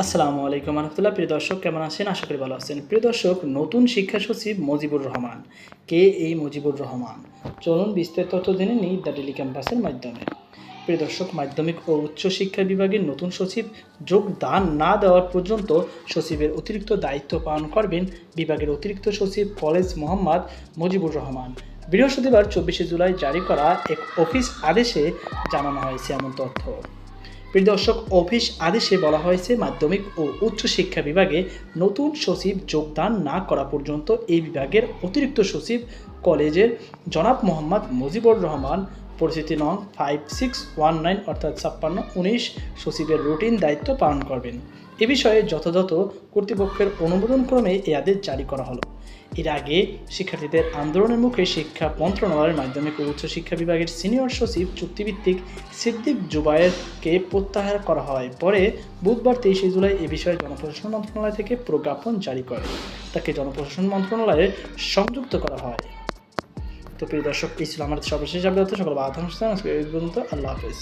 আসসালামু আলাইকুম রহমতুল্লাহ প্রিয় দর্শক, কেমন আছেন? আশা করি ভালো আছেন। প্রিয় দর্শক, নতুন শিক্ষা সচিব মজিবুর রহমান। কে এই মজিবুর রহমান? চলুন বিস্তারিত তথ্য জেনে নিই দ্য ডেলি ক্যাম্পাসের মাধ্যমে। প্রিয় দর্শক, মাধ্যমিক ও উচ্চ শিক্ষা বিভাগের নতুন সচিব যোগদান না দেওয়ার পর্যন্ত সচিবের অতিরিক্ত দায়িত্ব পালন করবেন বিভাগের অতিরিক্ত সচিব কলেজ মোহাম্মদ মুজিবুর রহমান। বৃহস্পতিবার চব্বিশে জুলাই জারি করা এক অফিস আদেশে জানানো হয়েছে এমন তথ্য। দর্শক অফিস আদেশে বলা হয়েছে মাধ্যমিক ও উচ্চ শিক্ষা বিভাগে নতুন সচিব যোগদান না করা পর্যন্ত এই বিভাগের অতিরিক্ত সচিব কলেজের জনাব মোহাম্মদ মুজিবুর রহমান, পরিস্থিতি নং ফাইভ সিক্স ওয়ান নাইন অর্থাৎ ছাপ্পান্ন উনিশ সচিবের রুটিন দায়িত্ব পালন করবেন। এ বিষয়ে যথাযথ কর্তৃপক্ষের অনুমোদন ক্রমে এই আদেশ জারি করা হলো। এর আগে শিক্ষার্থীদের আন্দোলনের মুখে শিক্ষা মন্ত্রণালয়ের মাধ্যমিক ও উচ্চ শিক্ষা বিভাগের সিনিয়র সচিব চুক্তিভিত্তিক সিদ্দিক জুবায়েরকে প্রত্যাহার করা হয়। পরে বুধবার তেইশে জুলাই এ বিষয়ে জনপ্রশাসন মন্ত্রণালয় থেকে প্রজ্ঞাপন জারি করে। তাকে জনপ্রশাসন মন্ত্রণালয়ে সংযুক্ত করা হয়। তো প্রিয় দর্শক, এই ছিল আমার সর্বশেষ আপডেট সকল বাধা অনুষ্ঠান আজকে এই পর্যন্ত আল্লাহ হাফিজ।